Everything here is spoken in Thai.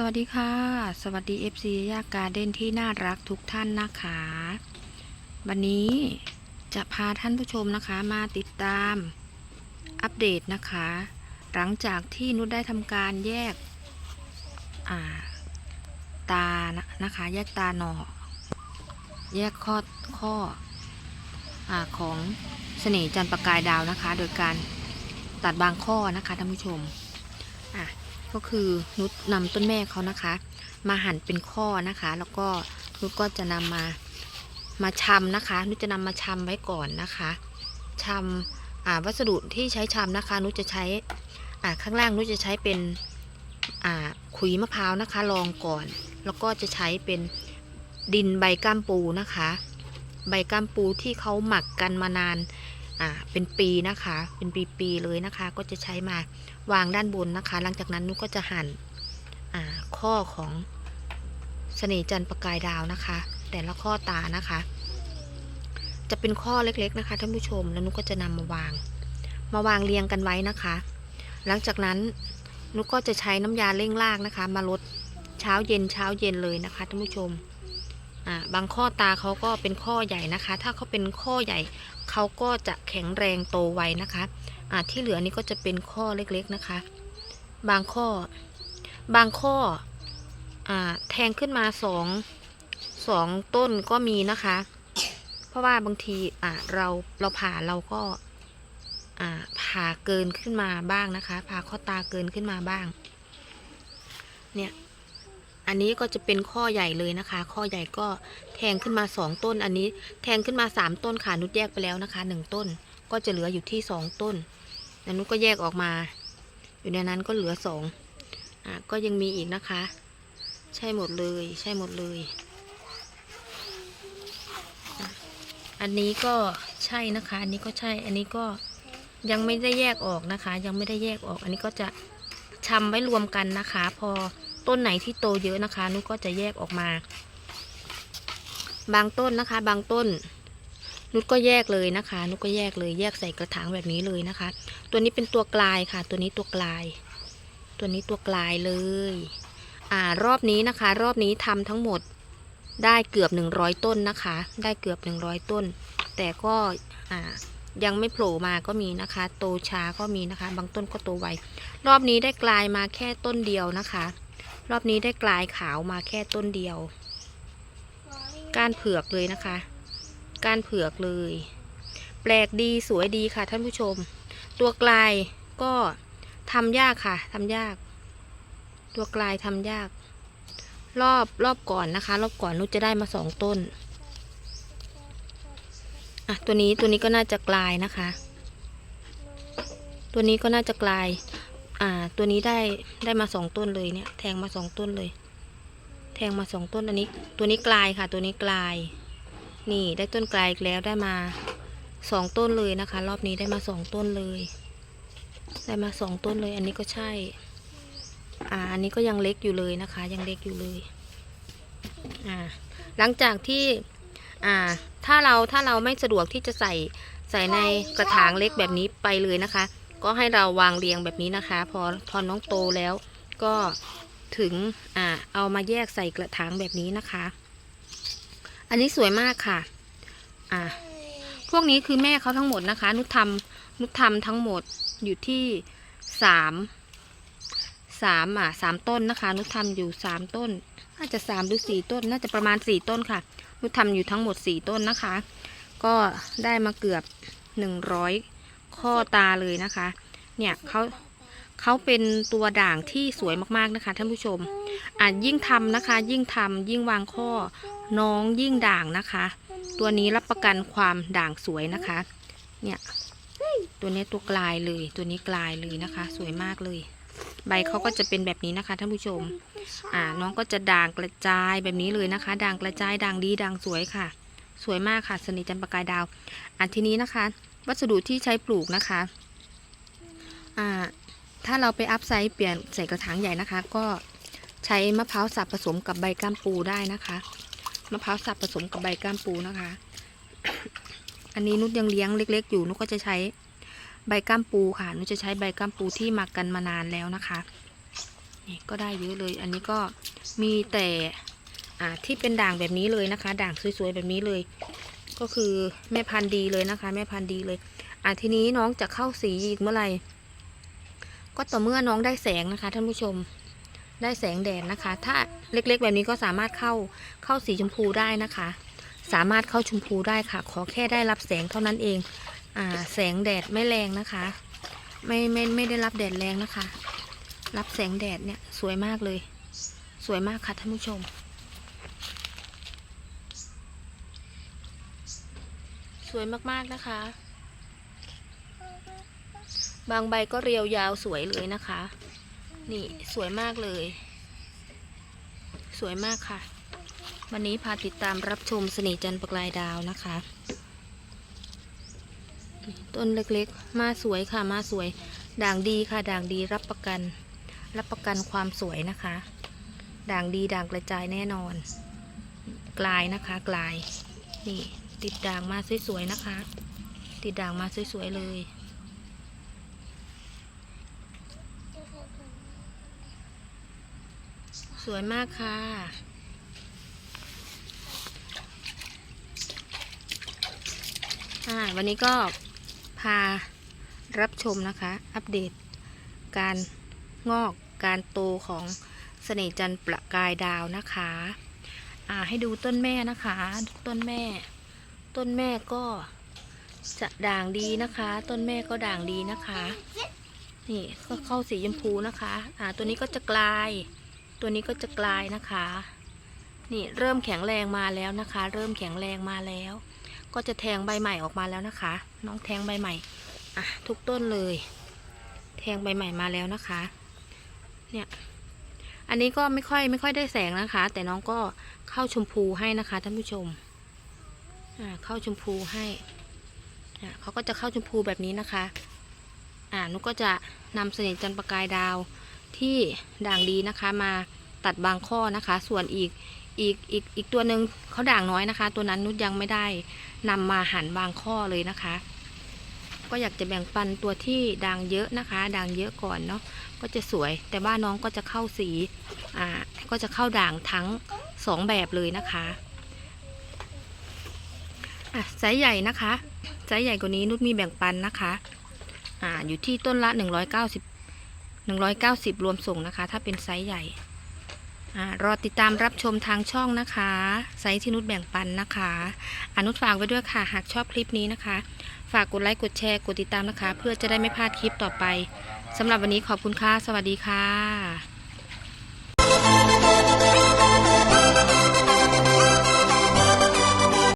สวัสดีค่ะ สวัสดี FC ยาการเด้นที่น่ารักทุกท่านนะคะ วันนี้จะพาท่านผู้ชมนะคะมาติดตามอัปเดตนะคะ หลังจากที่นุชได้ทำการแยกาตานะคะ แยกตาหนอแยกข้อข้ออของเสน่ห์จันประกายดาวนะคะ โดยการตัดบางข้อนะคะท่านผู้ชมอะ ก็คือนุชนำต้นแม่เขานะคะ มาหั่นเป็นข้อนะคะ แล้วก็นุชก็จะนำมามาชำนะคะนุชจะนำมาชำไว้ก่อนนะคะชำอ่าวัสดุที่ใช้ชำนะคะ นุชจะใช้ข้างล่างนุชจะใช้เป็นขุยมะพร้าวนะคะรองก่อน แล้วก็จะใช้เป็นดินใบก้ามปูนะคะ ใบก้ามปูที่เขาหมักกันมานาน อ่าเป็นปีนะคะ เป็นปีๆเลยนะคะ ก็จะใช้มาวางด้านบนนะคะ หลังจากนั้นนุก็จะหั่นอ่าข้อของเสน่จันประกายดาวนะคะ แต่ละข้อตานะคะ จะเป็นข้อเล็กๆนะคะท่านผู้ชมแล้วนุก็จะนำมาวาง มาวางเรียงกันไว้นะคะ หลังจากนั้นนุก็จะใช้น้ำยาเร่งรากนะคะ มาลดเช้าเย็นเช้าเย็นเลยนะคะท่านผู้ชม อ่าบางข้อตาเขาก็เป็นข้อใหญ่นะคะ ถ้าเขาเป็นข้อใหญ่เขาก็จะแข็งแรงโตไวนะคะอ่าที่เหลือนี่ก็จะเป็นข้อเล็กๆนะคะ บางข้อ บางข้ออ่าแทงขึ้นมาสองสองต้นก็มีนะคะ เพราะว่าบางทีอ่าเราเราผ่าเราก็อ่าผ่าเกินขึ้นมาบ้างนะคะผ่าข้อตาเกินขึ้นมาบ้าง เนี่ย อันนี้ก็จะเป็นข้อใหญ่เลยนะคะ ข้อใหญ่ก็แทงขึ้นมาสองต้น อันนี้แทงขึ้นมาสามต้นค่ะนุดแยกไปแล้วนะคะหนึ่งต้น ก็จะเหลืออยู่ที่สองต้นแล้วนุชก็แยกออกมา อยู่ในนั้นก็เหลือสองอะก็ยังมีอีกนะคะ ใช่หมดเลย ใช่หมดเลย อันนี้ก็ใช่นะคะ อันนี้ก็ใช่ อันนี้ก็ยังไม่ได้แยกออกนะคะ ยังไม่ได้แยกออก อันนี้ก็จะชำไว้รวมกันนะคะ พอ ต้นไหนที่โตเยอะนะคะนุชก็จะแยกออกมา บางต้นนะคะ บางต้น นุชก็แยกเลยนะคะ นุชก็แยกเลย แยกใส่กระถางแบบนี้เลยนะคะ ตัวนี้เป็นตัวกลายค่ะ ตัวนี้ตัวกลาย ตัวนี้ตัวกลายเลย อ่ารอบนี้นะคะ รอบนี้ทำทั้งหมดได้เกือบ 100 ต้นนะคะ ได้เกือบ 100 ต้น แต่ก็อ่ายังไม่โผล่มาก็มีนะคะ โตช้าก็มีนะคะ บางต้นก็โตไว รอบนี้ได้กลายมาแค่ต้นเดียวนะคะ รอบนี้ได้กลายขาวมาแค่ต้นเดียว ก้านเผือกเลยนะคะ ก้านเผือกเลย แปลกดีสวยดีค่ะท่านผู้ชม ตัวกลายก็ทำยากค่ะทำยาก ตัวกลายทำยาก รอบรอบก่อนนะคะ รอบก่อนนุชจะได้มาสองต้นอะตัวนี้ตัวนี้ก็น่าจะกลายนะคะ ตัวนี้ก็น่าจะกลาย อ่า ตัวนี้ได้ได้มาสองต้นเลยเนี่ย แทงมาสองต้นเลย แทงมาสองต้นอันนี้ ตัวนี้กลายค่ะ ตัวนี้กลาย นี่ได้ต้นกลายอีกแล้วได้มาสองต้นเลยนะคะ รอบนี้ได้มาสองต้นเลย ได้มาสองต้นเลย อันนี้ก็ใช่ อ่า อันนี้ก็ยังเล็กอยู่เลยนะคะ ยังเล็กอยู่เลย อ่า หลังจากที่ อ่า ถ้าเราถ้าเราไม่สะดวกที่จะใส่ใส่ในกระถางเล็กแบบนี้ไปเลยนะคะ ก็ให้เราวางเรียงแบบนี้นะคะ พอพอน้องโตแล้วก็ถึงอ่าเอามาแยกใส่กระถางแบบนี้นะคะ อันนี้สวยมากค่ะอ่าพวกนี้คือแม่เขาทั้งหมดนะคะ นุชทำนุชทำทั้งหมดอยู่ที่สามสามอะสามต้นนะคะ นุชทำอยู่สามต้น น่าจะสามหรือสี่ต้น น่าจะประมาณสี่ต้นค่ะ นุชทำอยู่ทั้งหมดสี่ต้นนะคะ ก็ได้มาเกือบหนึ่งร้อย ข้อตาเลยนะคะ เนี่ยเขาเขาเป็นตัวด่างที่สวยมากๆนะคะท่านผู้ชมอะยิ่งทำนะคะ ยิ่งทำยิ่งวางข้อน้องยิ่งด่างนะคะ ตัวนี้รับประกันความด่างสวยนะคะ เนี่ยตัวนี้ตัวกลายเลยตัวนี้กลายเลยนะคะ สวยมากเลย ใบเขาก็จะเป็นแบบนี้นะคะท่านผู้ชม อ่าน้องก็จะด่างกระจายแบบนี้เลยนะคะ ด่างกระจายด่างดีด่างสวยค่ะ สวยมากค่ะสนิทจันประกายดาว อันทีนี้นะคะ วัสดุที่ใช้ปลูกนะคะถ้าเราไปอัพไซส์เปลี่ยนใส่กระถางใหญ่นะคะ ก็ใช้มะพร้าวสับผสมกับใบก้ามปูได้นะคะมะพร้าวสับผสมกับใบก้ามปูนะคะ อันนี้นุชยังเลี้ยงเล็ก ๆ อยู่นุชก็จะใช้ใบก้ามปูค่ะนุชจะใช้ใบก้ามปูที่หมักกันมานานแล้วนะคะนี่ก็ได้เยอะเลย อันนี้ก็มีแต่ที่เป็นด่างแบบนี้เลยนะคะ ด่างสวยๆแบบนี้เลย ก็คือแม่พันธุ์ดีเลยนะคะ แม่พันธุ์ดีเลย อะทีนี้น้องจะเข้าสีอีกเมื่อไหร่ก็ต่อเมื่อน้องได้แสงนะคะท่านผู้ชมได้แสงแดดนะคะ ถ้าเล็กๆ แบบนี้ก็สามารถเข้าเข้าสีชมพูได้นะคะ สามารถเข้าชมพูได้ค่ะ ขอแค่ได้รับแสงเท่านั้นเองอ่าแสงแดดไม่แรงนะคะ ไม่ไม่ไม่ได้รับแดดแรงนะคะ รับแสงแดดเนี่ยสวยมากเลย สวยมากค่ะท่านผู้ชม สวยมากๆนะคะ บางใบก็เรียวยาวสวยเลยนะคะ นี่สวยมากเลย สวยมากค่ะ วันนี้พาติดตามรับชมเสน่ห์จันประกายดาวนะคะ ต้นเล็กๆ มาสวยค่ะมาสวย ด่างดีค่ะด่างดีรับประกัน รับประกันความสวยนะคะ ด่างดีด่างกระจายแน่นอน กลายนะคะกลายนี่ ติดด่างมาสวยๆนะคะ ติดด่างมาสวยๆเลย สวยมากค่ะ วันนี้ก็พารับชมนะคะ อัปเดตการงอกการโตของเสน่ห์จันประกายดาวนะคะ อ่าให้ดูต้นแม่นะคะ ต้นแม่ ต้นแม่ก็จะด่างดีนะคะ ต้นแม่ก็ด่างดีนะคะ นี่ก็เข้าสีชมพูนะคะ อ่า ตัวนี้ก็จะกลาย ตัวนี้ก็จะกลายนะคะ นี่เริ่มแข็งแรงมาแล้วนะคะ เริ่มแข็งแรงมาแล้ว ก็จะแทงใบใหม่ออกมาแล้วนะคะ น้องแทงใบใหม่ อะทุกต้นเลย แทงใบใหม่มาแล้วนะคะ เนี่ย อันนี้ก็ไม่ค่อยไม่ค่อยได้แสงนะคะ แต่น้องก็เข้าชมพูให้นะคะท่านผู้ชม เข้าชมพูให้เขาก็จะเข้าชมพูแบบนี้นะคะอ่านุกก็จะนำเสน่ห์จันประกายดาวที่ด่างดีนะคะมาตัดบางข้อนะคะ ส่วนอีกอีกอีกอีกตัวหนึ่งเขาด่างน้อยนะคะ ตัวนั้นนุชยังไม่ได้นำมาหั่นบางข้อเลยนะคะ ก็อยากจะแบ่งปันตัวที่ด่างเยอะนะคะ ด่างเยอะก่อนเนาะก็จะสวย แต่ว่าน้องก็จะเข้าสีอ่าก็จะเข้าด่างทั้งสองแบบเลยนะคะ อะไซส์ใหญ่นะคะไซส์ใหญ่กว่านี้นุชมีแบ่งปันนะคะ อ่า อยู่ที่ต้นละ190 190รวมส่งนะคะ ถ้าเป็นไซส์ใหญ่อ่ารอติดตามรับชมทางช่องนะคะ ไซส์ที่นุชแบ่งปันนะคะอนุชฝากไว้ด้วยค่ะ หากชอบคลิปนี้นะคะ ฝากกดไลค์กดแชร์กดติดตามนะคะ เพื่อจะได้ไม่พลาดคลิปต่อไปสำหรับวันนี้ขอบคุณค่ะ สวัสดีค่ะ